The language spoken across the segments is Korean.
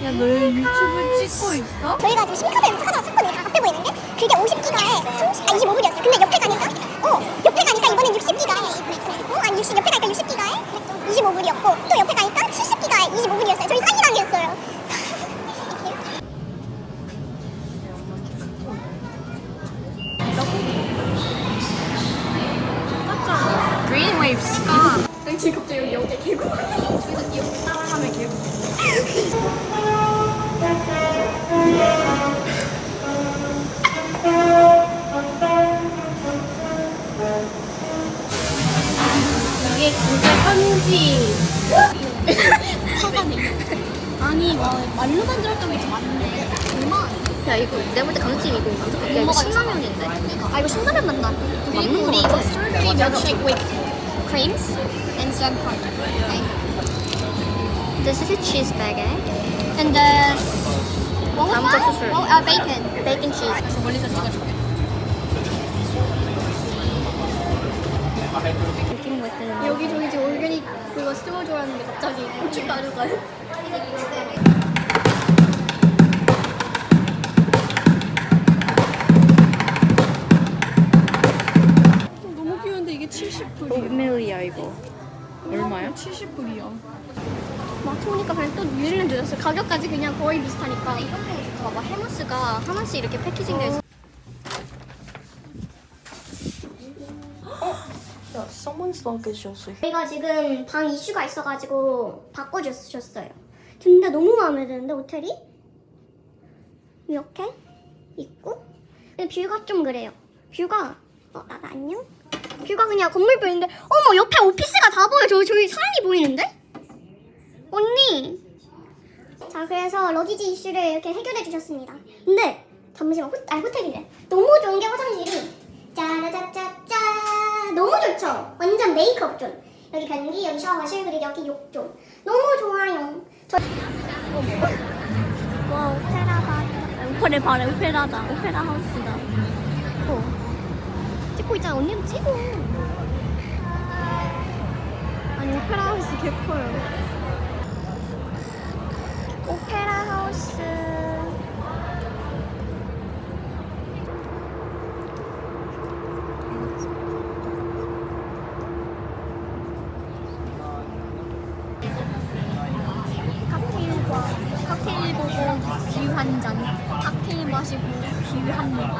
나이스. 저희가 지금 신카드를 찾아서 샀거든요. 다 앞에 보이는데 그게 50기가에 30, 아 25불이었어요. 근데 옆에 가니까 어 옆에 가니까 이번엔 60기가에 어 아니 60 옆에 가니까 60기가에 25불이었고 또 옆에 가니까 70기가에 25불이었어요. 저희 사기당했어요. Green wave stop. 지금 갑자기 여기 여기 개구. 현지 사과네. 아니 와 말로 만들었던 게 좀 많네. 얼마? 야 이거 내가 볼 때 강찜 이거 완전 야 이거. 신라면인데 아 이거 신라면 맛나. 그리고 우리 이거 strawberry milkshake with creams and some powder. Okay. This is a cheese baguette And the that? 수술. Oh, uh, bacon. bacon cheese 그래서 멀리서 찍어줄게. 여기 저기 올게닉 그거 스토어 좋아하는데 갑자기 고춧가루가 너무 귀여운데 이게 70불이야. 오밀리야 이거 얼마야? 70불이야. 마트 오니까 그냥 또 유일은 늦었어. 가격까지 그냥 거의 비슷하니까. 이런 거 봐봐 해머스가 하나씩 이렇게 패키징 돼 someone's luggage였어 저희가 지금 방 이슈가 있어가지고 바꿔주셨어요. 근데 너무 마음에 드는데 호텔이 이렇게 있고 근데 뷰가 좀 그래요. 뷰가 어 나나 안녕? 뷰가 그냥 건물 뷰인데 어머 옆에 오피스가 다 보여. 저 저기 사람이 보이는데? 언니. 자 그래서 러기지 이슈를 이렇게 해결해 주셨습니다. 근데 잠시만 호, 아니 호텔이래. 너무 좋은 게 화장실이 짜라짜짜짜 너무 좋죠. 완전 메이크업 존. 여기 변기, 여기 샤워실, 그리고 여기 욕조. 너무 좋아요. 저... 와 오페라다. 오페라 봐라 오페라다. 오페라 하우스다. 어. 찍고 있잖아. 언니도 찍어. 아니 오페라 하우스 개 커요. 오페라 하우스. 칵테일 보고 뷰 한 잔. 칵테일 마시고 뷰한 번.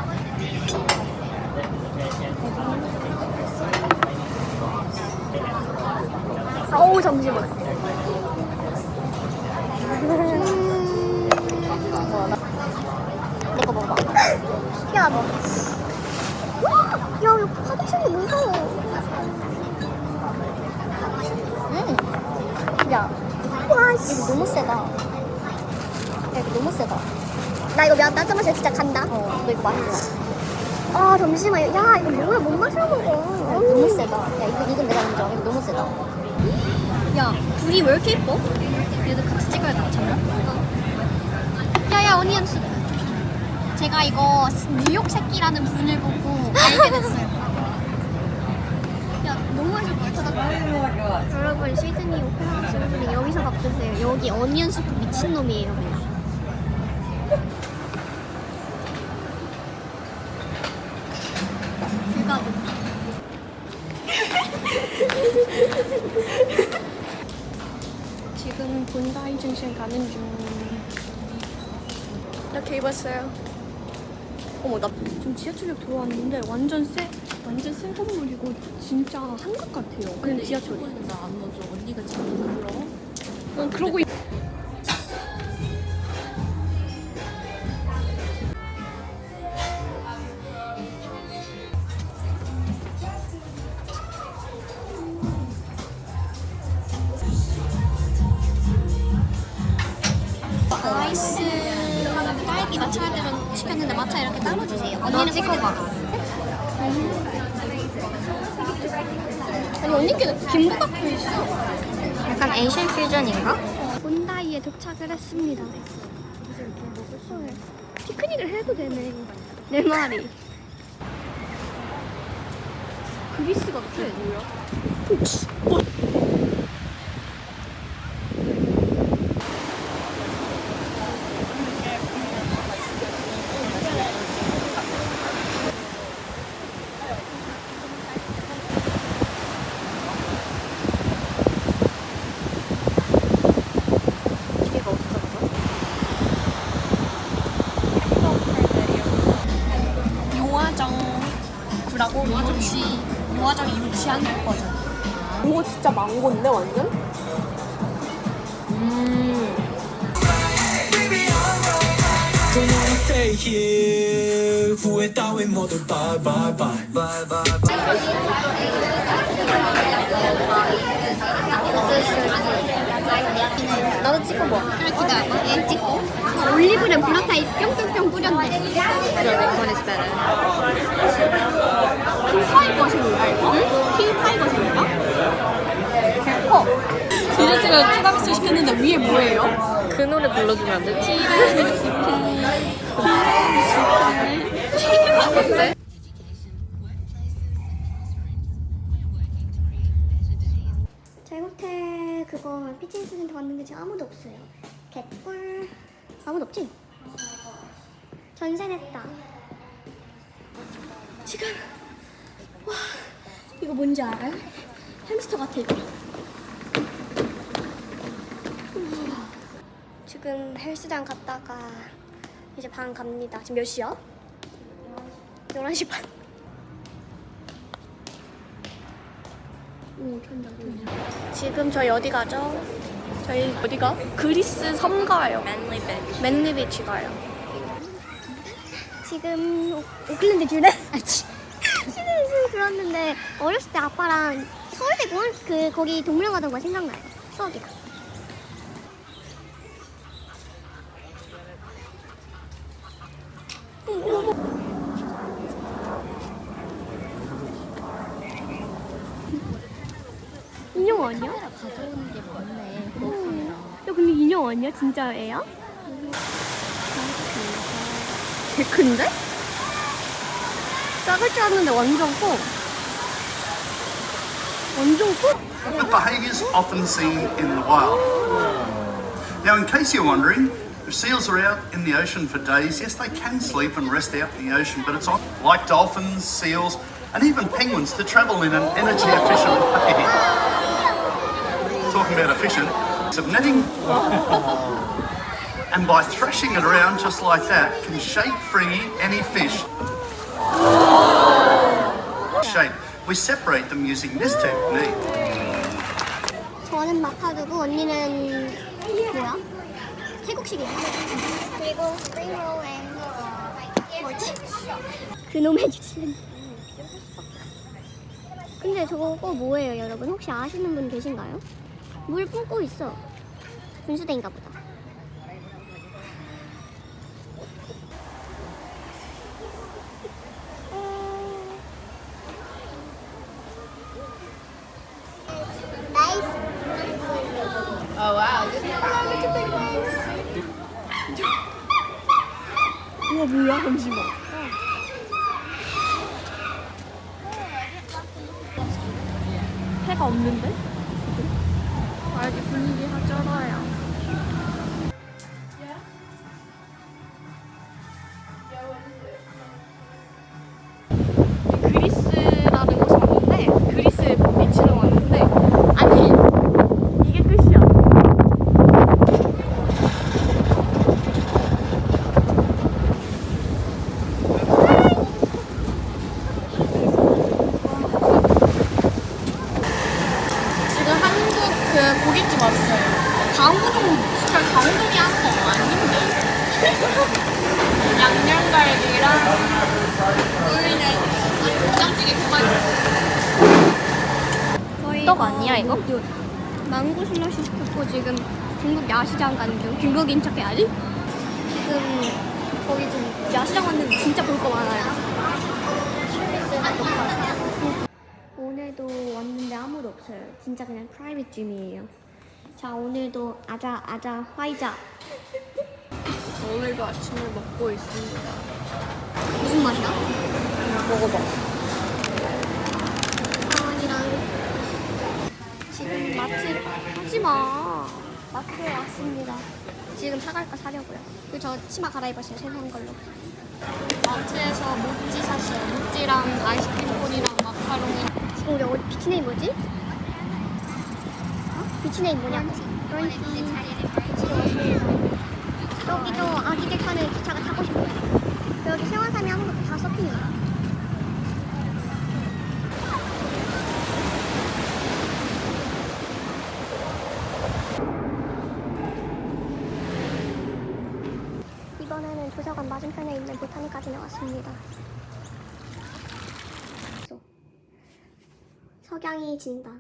어우 잠시만. 내거 먹어봐 야 너. 와! 야 이거 게 무서워. 야와 씨. 이거 너무 세다 야 이거 너무 세다 나 이거 몇잔 마셔 진짜 간다. 어 너 이거 맛있어 아 잠시만. 야 이거 뭐야 못 마셔 먹어. 너무 세다 야 이거 이건 내가 인정 이거 너무 세다 야, 둘이 왜 이렇게 예뻐? 그래도 같이 찍어야 잖아 야야 언니언스. 제가 이거 뉴욕 새끼라는 분을 보고 알게 됐어요. 야, 너무 맛있을 것 같아. 여러분 시드니 오페라 하우스 여기서 밥 드세요. 여기 어니언 수프 미친 놈이에요 그냥. 뷰가 좋다. 지금 본다이 중심 가는 중. 이렇게 입었어요. 어머 나 지금 지하철역 들어왔는데 완전 새 완전 새 건물이고 진짜 한국 같아요. 그냥 지하철이. 나안 넣어줘. 언니가 지금 불러. 어 그러고 있... 딸기 마차 들은 시켰는데 마차 이렇게 따로 주세요. 너 언니는 찍어봐 아니 언니께 김부각 표 있어. 약간 에이션 퓨전인가? 본다이에 도착을 했습니다. 헐, 피크닉을 해도 되네. 내 말이. 그리스 같아. 뭐야? 모아정시 모아정이 유치한 버전. 이거 진짜 망고인데 완전? stay here 후회 따윈 모두 bye bye bye bye bye bye 나도 찍어봐. 그래 기다려. 얘 찍고. 올리브랑 블러타입 뿅뿅뿅 뿌렸네. 핑파이거 생인가 이거? 응? 핑파이거 생인가? 개커. 디저트가 추가미스 시켰는데 위에 뭐예요? 그 노래 불러주면 안 돼? 어때? 그거 피치니스 센터 갔는데 지금 아무도 없어요. 개꿀. 아무도 없지? 전세 냈다. 지금 와 이거 뭔지 알아요? 햄스터 같아 이거. 지금 헬스장 갔다가 이제 반 갑니다. 지금 몇 시야? 11시 반. 지금 저희 어디 가죠? 저희 어디가? 그리스 섬 가요. 맨리 비치 가요. 지금 오- 오클랜드 뷰네? 시즌 들었는데 어렸을 때 아빠랑 서울대 공원 그 거기 동물원 가던 거 생각나요. 추억이다. 아니야? 가져오는 게 많네. 야 근데 인형 아니야? 진짜 애야? 개 큰데? 작을 줄 알았는데 완전 커. 완전 커? The behaviours often seen in the wild. Now, in case you're wondering, if seals are out in the ocean for days, yes, they can sleep and rest out in the ocean, but it's on like dolphins, seals, and even penguins to travel in an energy efficient way. Talking about efficient, some netting. And by thrashing it around just like that, can shape free any fish. Shape. We separate them using this technique. 저는 마파두고 언니는 뭐야? 태국식이야. 그리고 스프링 롤 앤 뭐지? 그놈의 주신. 근데 저거 뭐예요, 여러분? 혹시 아시는 분 계신가요? 물 뿜고 있어. 분수대인가 보다. 우와 뭐야 잠시만. 해가 없는데? 아 여기 분위기가 쩔어요. 양념갈비랑 된장찌개 떡 아니야, 이거? 망고 슬러시 시켰고 지금 중국 야시장 가는 중. 중국인 척 해야지. 지금 거기 지금 야시장 왔는데 진짜 볼 거 많아요. 오늘도 왔는데 아무도 없어요. 진짜 그냥 프라이빗 짐이에요. 자 오늘도 아자 아자 화이자 오늘도 아침을 먹고 있습니다. 무슨 맛이야? 먹어봐. 아니랑 지금 마트 하지 마. 마트에 왔습니다. 지금 사갈 거 사려고요. 그리고 저 치마 갈아입었어요. 새로운 걸로. 마트에서 모찌 샀어요. 모찌랑 아이스크림 콘이랑 마카롱이. 지금 우리 어디 비치네임 뭐지? 어? 비치네임 뭐냐고? 브런치 비치로 왔습니다. 여기 저 아기들 타는 기차가 타고 싶어요. 여기 생활삼이 하는 것도 다 서핑이에요. 이번에는 도서관 맞은편에 있는 보타니까지 나왔습니다. 석양이 진다.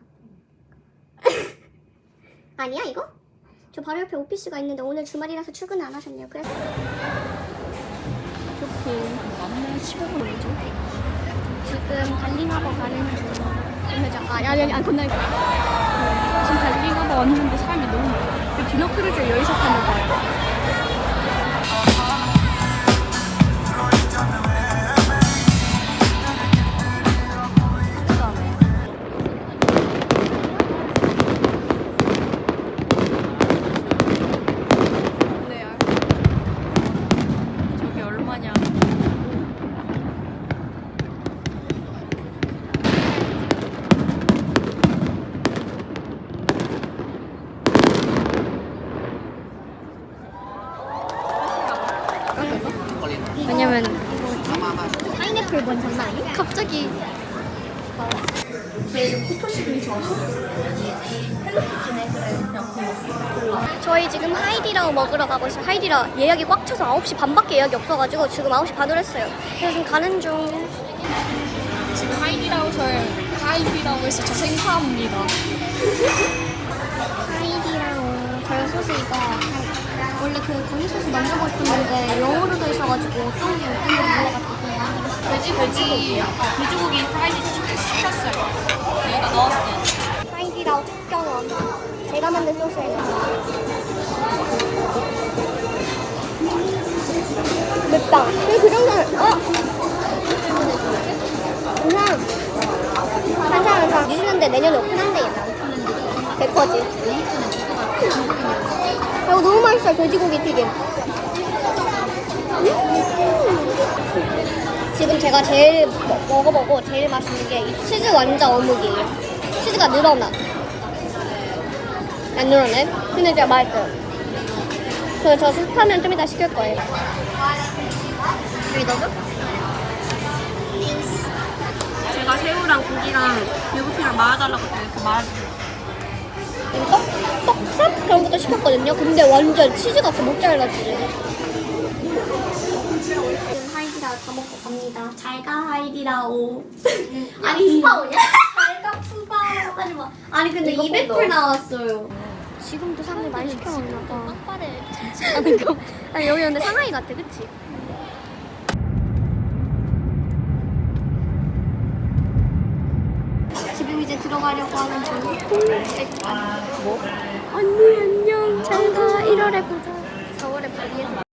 아니야 이거? 저 바로 옆에 오피스가 있는데 오늘 주말이라서 출근 안 하셨네요. 그래서 맞네. 15분이죠. 지금 달링하고 가는 중. 건너자. 아 야야 야 건너 지금 달리가고 왔는데 사람이 너무 많아. 그 디너 크루즈 여기서 타는 거예요 파인애플 뭔 장난 아니야? 갑자기 저희 지금 하이디라우 먹으러 가고 있어요. 하이디라 예약이 꽉 차서 9시 반밖에 예약이 없어가지고 지금 9시 반으로 했어요. 그래서 지금 가는 중. 지금 하이디라우 저의 하이디라우에서 저 생파합니다. 하이디라우 저희 소스 이거 원래 그 거기 소스 만들고 싶었는데 영어로 돼 있어가지고 어떤 게 어떤 게 몰라가지고. 돼지 돼지 돼지고기 프라이드 시켰어요. 여기다 넣었어요. 하이디라우 첫 경험. 제가 만든 소스예요. 맵다. 근데 그 정도는 어? 그냥 괜찮아 괜찮아. 뉴질랜드 내년에 오픈한대 얘. 100%지. 이거 너무 맛있어요 돼지고기 튀김. 음. 지금 제가 제일 먹- 먹어보고 제일 맛있는 게 이 치즈 완자 어묵이에요. 치즈가 늘어나. 안 늘어네? 근데 진짜 맛있어요. 그래서 저 숙하면 좀 이따 시킬 거예요. 여기 넣어줘? 제가 새우랑 고기랑 유부피랑 말아달라고 했더니 그 말아주세요. 이거 떡, 떡삽? 그런 것도 시켰거든요. 근데 완전 치즈가 없어. 모짜렐라 치즈. 하이디라우 다 먹고 갑니다. 잘가 하이디라오. 아니 푸바오냐? 잘가 푸바오. 하지 마. 아니 근데 200불 나왔어요. 지금도 사람들이 많이 시켜먹나 봐. 아니 이거 아니 여기 근데 상하이 같아, 그치? 지금 이제 들어가려고 하는 중. 뭐? 언니 안녕. 잘 가. 1월에 보자. 4월에 발리에서.